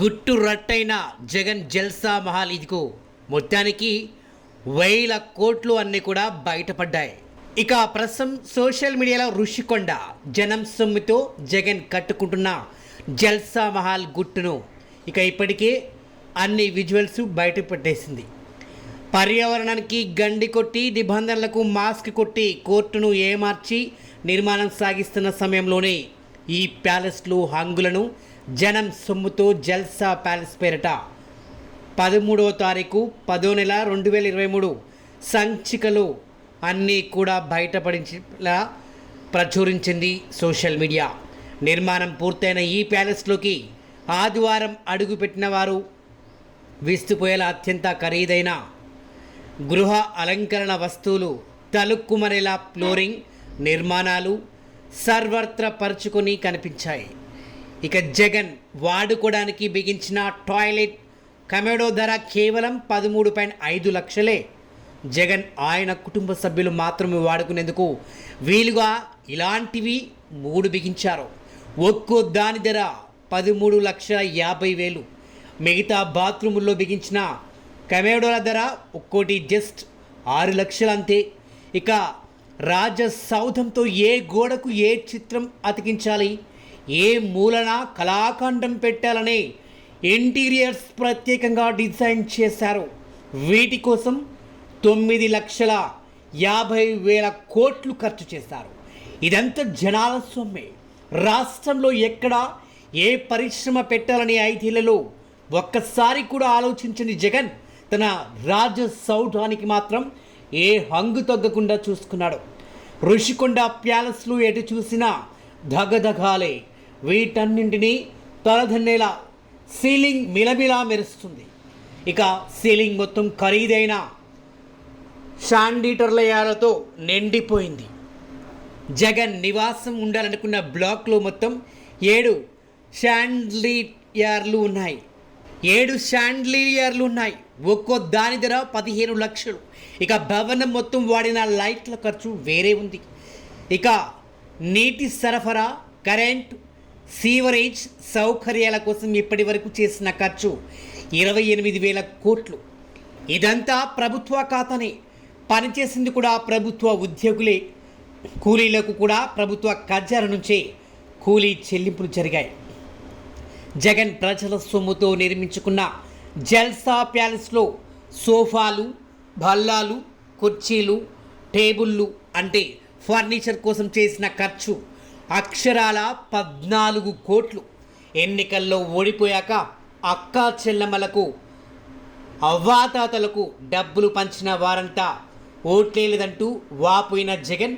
గుట్టు రట్టైన జగన్ జల్సా మహల్ ఇదిగో మొత్తానికి వేల కోట్లు అన్నీ కూడా బయటపడ్డాయి. ఇక ప్రస్తుతం సోషల్ మీడియాలో ఋషికొండ జనం సొమ్ముతో జగన్ కట్టుకుంటున్న జల్సా మహల్ గుట్టును ఇక ఇప్పటికే అన్ని విజువల్స్ బయట పెట్టేసింది పర్యావరణానికి గండి కొట్టి నిబంధనలకు మాస్క్ కొట్టి కోర్టును ఏమార్చి నిర్మాణం సాగిస్తున్న సమయంలోనే ఈ ప్యాలెస్లు హంగులను జనం సొమ్ముతో జల్సా ప్యాలెస్ పేరిట పదమూడవ తారీఖు పదో నెల రెండు వేల ఇరవై మూడు సంచికలు అన్నీ కూడా బయటపడించేలా ప్రచురించింది సోషల్ మీడియా. నిర్మాణం పూర్తయిన ఈ ప్యాలెస్లోకి ఆదివారం అడుగుపెట్టిన వారు విస్తుపోయేలా అత్యంత ఖరీదైన గృహ అలంకరణ వస్తువులు తలుక్కుమరేలా ఫ్లోరింగ్ నిర్మాణాలు సర్వత్ర పరుచుకొని కనిపించాయి. ఇక జగన్ వాడుకోవడానికి బిగించిన టాయిలెట్ కమెడో ధర కేవలం పదమూడు పాయింట్ ఐదు లక్షలే. జగన్ ఆయన కుటుంబ సభ్యులు మాత్రమే వాడుకునేందుకు వీలుగా ఇలాంటివి మూడు బిగించారు. ఒక్కో దాని ధర పదమూడు లక్షల యాభై వేలు. మిగతా బాత్రూముల్లో బిగించిన కమెడోల ధర ఒక్కోటి జస్ట్ ఆరు లక్షలు అంతే ఇక రాజ సౌధంతో ఏ గోడకు ఏ చిత్రం అతికించాలి? ఏ మూలన కళాఖండం పెట్టాలనే ఇంటీరియర్స్ ప్రత్యేకంగా డిజైన్ చేశారు. వీటి కోసం తొమ్మిది లక్షల యాభై వేల కోట్లు ఖర్చు చేశారు. ఇదంతా జనాల సొమ్మే. రాష్ట్రంలో ఎక్కడ ఏ పరిశ్రమ పెట్టాలని ఐదేళ్ళలో ఒక్కసారి కూడా ఆలోచించని జగన్ తన రాజ సౌధానికి మాత్రం ఏ హంగు తగ్గకుండా చూసుకున్నాడు. ఋషికొండ ప్యాలెస్లు ఎటు చూసినా ధగధగాలే. వీటన్నింటినీ తలదన్నేలా సీలింగ్ మిలమిలా మెరుస్తుంది. ఇక సీలింగ్ మొత్తం ఖరీదైన షాండీటర్లయాలతో నిండిపోయింది. జగన్ నివాసం ఉండాలనుకున్న బ్లాక్లో మొత్తం ఏడు షాండ్లియర్లు ఉన్నాయి. ఏడు షాండ్లియర్లు ఉన్నాయి ఒక్కో దాని ధర పదిహేను లక్షలు. ఇక భవనం మొత్తం వాడిన లైట్ల ఖర్చు వేరే ఉంది. ఇక నీటి సరఫరా కరెంట్ సీవరేజ్ సౌకర్యాల కోసం ఇప్పటి వరకు చేసిన ఖర్చు ఇరవై ఎనిమిది వేల కోట్లు. ఇదంతా ప్రభుత్వ ఖాతానే. పనిచేసింది కూడా ప్రభుత్వ ఉద్యోగులే. కూలీలకు కూడా ప్రభుత్వ ఖర్చాల నుంచే కూలీ చెల్లింపులు జరిగాయి. జగన్ ప్రజల సొమ్ముతో నిర్మించుకున్న జల్సా ప్యాలెస్లో సోఫాలు బల్లాలు కుర్చీలు టేబుళ్ళు అంటే ఫర్నిచర్ కోసం చేసిన ఖర్చు అక్షరాల పద్నాలుగు కోట్లు. ఎన్నికల్లో ఓడిపోయాక అక్కా చెల్లెమ్మలకు అవ్వాతాతలకు డబ్బులు పంచిన వారంతా ఓట్లేలేదంటూ వాపోయిన జగన్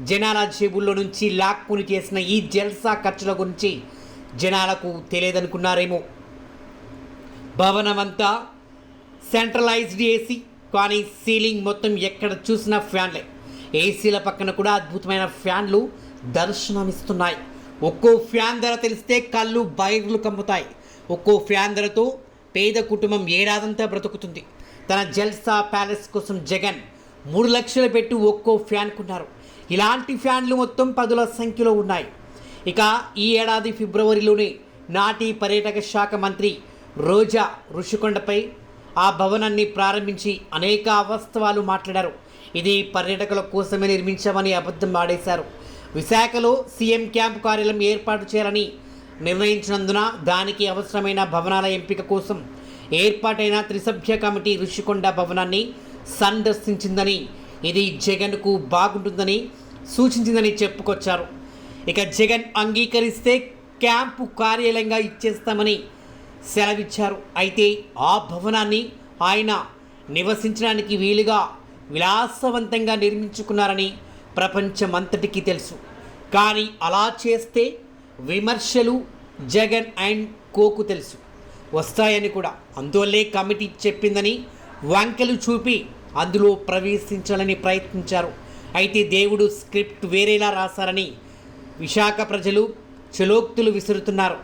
జనాల జేబుల్లో నుంచి లాక్కుని చేసిన ఈ జల్సా ఖర్చుల గురించి జనాలకు తెలియదనుకున్నారేమో. భవనమంతా సెంట్రలైజ్డ్ ఏసీ కానీ సీలింగ్ మొత్తం ఎక్కడ చూసినా ఫ్యాన్లే. ఏసీల పక్కన కూడా అద్భుతమైన ఫ్యాన్లు దర్శనమిస్తున్నాయి. ఒక్కో ఫ్యాన్ ధర తెలిస్తే కళ్ళు బైర్లు కమ్ముతాయి. ఒక్కో ఫ్యాన్ ధరతో పేద కుటుంబం ఏడాదంతా బ్రతుకుతుంది. తన జల్సా ప్యాలెస్ కోసం జగన్ మూడు లక్షలు పెట్టి ఒక్కో ఫ్యాన్ కొన్నారు. ఇలాంటి ఫ్యాన్లు మొత్తం పదుల సంఖ్యలో ఉన్నాయి. ఇక ఈ ఏడాది ఫిబ్రవరిలోనే నాటి పర్యాటక శాఖ మంత్రి రోజా ఋషికొండపై ఆ భవనాన్ని ప్రారంభించి అనేక అవాస్తవాలు మాట్లాడారు. ఇది పర్యాటకుల కోసమే నిర్మించామని అబద్ధం ఆడేశారు. విశాఖలో సీఎం క్యాంప్ కార్యాలయం ఏర్పాటు చేయాలని నిర్ణయించినందున దానికి అవసరమైన భవనాల ఎంపిక కోసం ఏర్పాటైన త్రిసభ్య కమిటీ ఋషికొండ భవనాన్ని సందర్శించిందని ఇది జగన్కు బాగుంటుందని సూచించిందని చెప్పుకొచ్చారు. ఇక జగన్ అంగీకరిస్తే క్యాంపు కార్యాలయంగా ఇచ్చేస్తామని సెలవిచ్చారు. అయితే ఆ భవనాన్ని ఆయన నివసించడానికి వీలుగా విలాసవంతంగా నిర్మించుకున్నారని ప్రపంచమంతటికీ తెలుసు. కానీ అలా చేస్తే విమర్శలు జగన్ అండ్ కోకు తెలుసు. వస్తాయని కూడా. అందువల్లే కమిటీ చెప్పిందని వంకెలు చూపి అందులో ప్రవేశించాలని ప్రయత్నించారు. అయితే దేవుడు స్క్రిప్ట్ వేరేలా రాశారని విశాఖ ప్రజలు చలోక్తులు విసురుతున్నారు.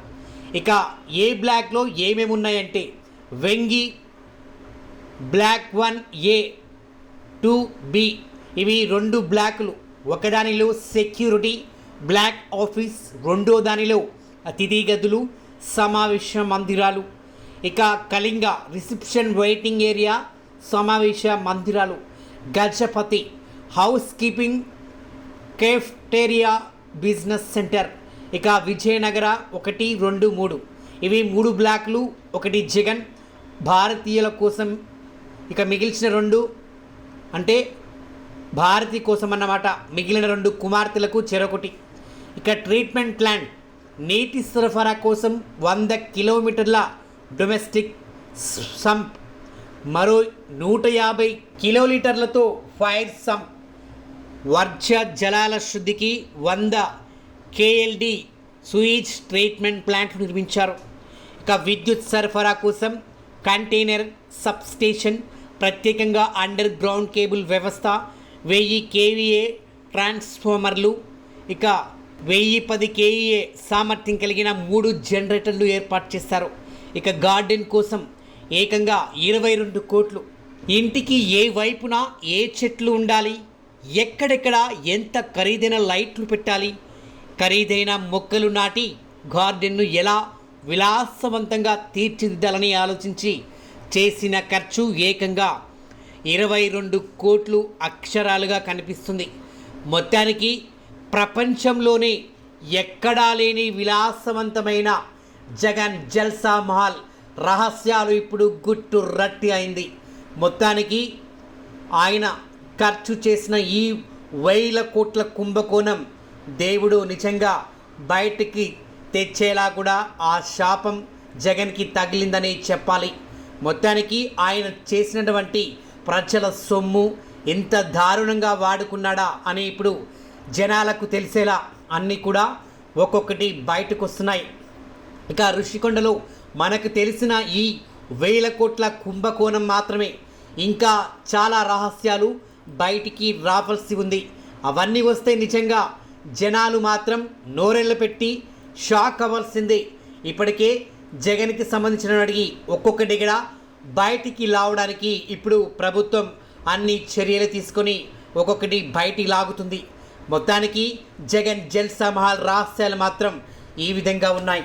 ఇక ఏ బ్లాక్లో ఏమేమి ఉన్నాయంటే Vengi block one A two B ఇవి రెండు బ్లాకులు. ఒకదానిలో సెక్యూరిటీ బ్లాక్ ఆఫీస్ రెండో దానిలో అతిథి గదులు సమావేశ మందిరాలు. ఇక కళింగ రిసెప్షన్ వెయిటింగ్ ఏరియా సమావేశ మందిరాలు. Gajapati house keeping cafeteria business centre. ఇక విజయనగర ఒకటి రెండు మూడు. ఇవి మూడు బ్లాక్లు ఒకటి జగన్ భారతీయుల కోసం ఇక మిగిల్చిన రెండు అంటే భారతి కోసం అన్నమాట మిగిలిన రెండు కుమార్తెలకు చెరొకటి. ఇక ట్రీట్మెంట్ ప్లాంట్ నీటి సరఫరా కోసం వంద కిలోమీటర్ల డొమెస్టిక్ సంప్ మరో నూట యాభై కిలోలీటర్లతో ఫైర్ సంప్ వర్జ జలాల శుద్ధికి వంద కేఎల్డి సూయిజ్ ట్రీట్మెంట్ ప్లాంట్లు నిర్మించారు. ఇక విద్యుత్ సరఫరా కోసం కంటైనర్ సబ్ స్టేషన్ ప్రత్యేకంగా అండర్ గ్రౌండ్ కేబుల్ వ్యవస్థ వెయ్యి కేవీఏ ట్రాన్స్ఫార్మర్లు ఇక వెయ్యి పది కేఈఏ సామర్థ్యం కలిగిన మూడు జనరేటర్లు ఏర్పాటు చేశారు. ఇక గార్డెన్ కోసం ఏకంగా ఇరవై రెండు కోట్లు. ఇంటికి ఏ వైపున ఏ చెట్లు ఉండాలి? ఎక్కడెక్కడ ఎంత ఖరీదైన లైట్లు పెట్టాలి? ఖరీదైన మొక్కలు నాటి గార్డెన్ను ఎలా విలాసవంతంగా తీర్చిదిద్దాలని ఆలోచించి చేసిన ఖర్చు ఏకంగా ఇరవై రెండు కోట్లు అక్షరాలుగా కనిపిస్తుంది. మొత్తానికి ప్రపంచంలోనే ఎక్కడా లేని విలాసవంతమైన జగన్ జల్సా మహల్ రహస్యాలు ఇప్పుడు గుట్టు రట్టి అయింది. మొత్తానికి ఆయన ఖర్చు చేసిన ఈ వేల కోట్ల కుంభకోణం దేవుడు నిజంగా బయటికి తెచ్చేలా కూడా ఆ శాపం జగన్కి తగిలిందని చెప్పాలి. మొత్తానికి ఆయన చేసినటువంటి ప్రజల సొమ్ము ఎంత దారుణంగా వాడుకున్నాడా అని ఇప్పుడు జనాలకు తెలిసేలా అన్నీ కూడా ఒక్కొక్కటి బయటకు వస్తున్నాయి ఇక ఋషికొండలో మనకు తెలిసిన ఈ వేల కోట్ల కుంభకోణం మాత్రమే. ఇంకా చాలా రహస్యాలు బయటికి రావాల్సి ఉంది. అవన్నీ వస్తే నిజంగా జనాలు మాత్రం నోరెళ్ళ పెట్టి షాక్ అవ్వాల్సిందే. ఇప్పటికే జగన్కి సంబంధించిన అడిగి ఒక్కొక్కటి కూడా బయటికి లావడానికి ఇప్పుడు ప్రభుత్వం అన్ని చర్యలు తీసుకొని ఒక్కొక్కటి బయటికి లాగుతుంది. మొత్తానికి జగన్ జల్సా మహల్ రహస్యాలు మాత్రం ఈ విధంగా ఉన్నాయి.